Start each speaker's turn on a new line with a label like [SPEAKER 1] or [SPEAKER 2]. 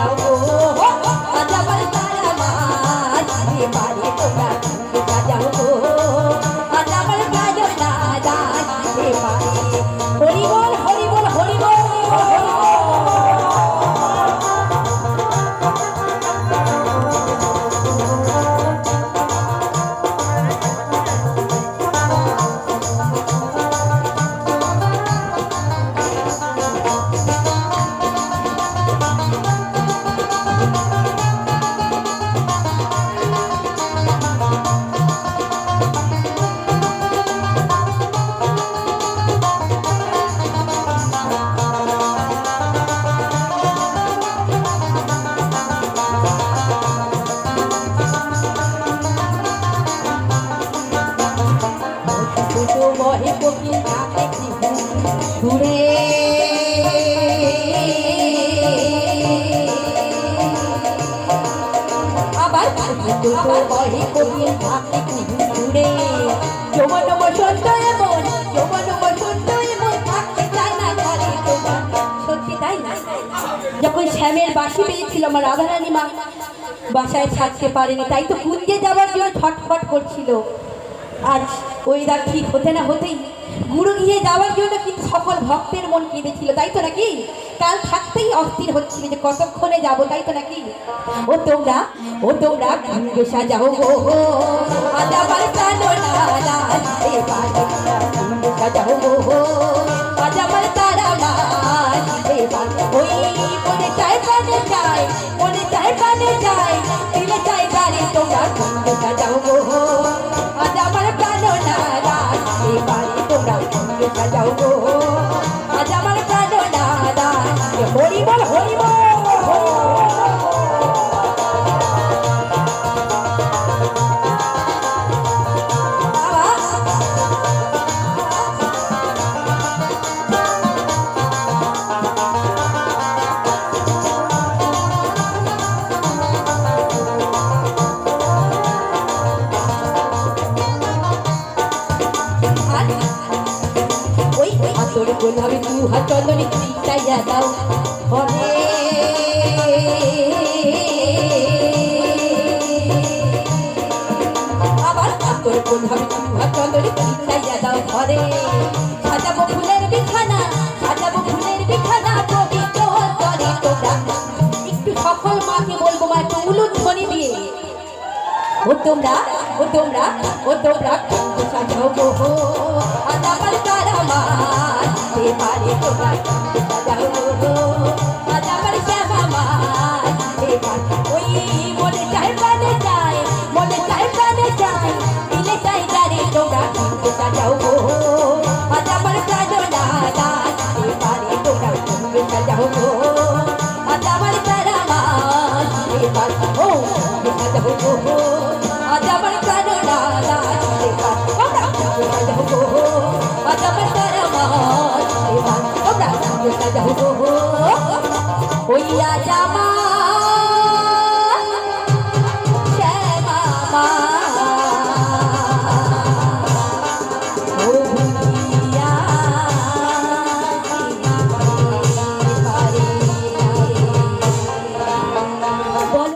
[SPEAKER 1] সাজাও যখন শ্যামের বাসি পেয়েছিল আমার রাধারানী মা বাসায় থাকতে পারেনি, তাই তো কুঞ্জে যাওয়ার জন্য ছটফট করছিল। আজ ওই দাগ ঠিক হতে না হতেই গুরু গিয়ে যাওয়ার জন্য কিন্তু সকল ভক্তের মন কেঁদেছিল, তাই তো নাকি? কাল থাকতেই অস্থির হচ্ছিল যে কতক্ষণে যাব তাই তো নাকি? ও তোমরা ও তোমরা কুঞ্জে সাজাও গো আমার কালো চায় চায় গাড়ি তোমরা সঙ্গে সাজাও গো গোলাপি দু হাত চন্দনী চাইয়া দাও। হাতর গোলাপি দু হাত দাও ঘরে? সাজাবো ফুলের বিছানা, সাজাবো ফুলের বিছানা, পবিত্র করে তোমরা একটু সফল মাকে বলব মা, একটু উলুধ্বনি দিয়ে। ও তোমরা ও তোমরা ও তোমরা আমার তারা মাছ এবারে তোমরা কুঞ্জ আজ আমার প্রাণ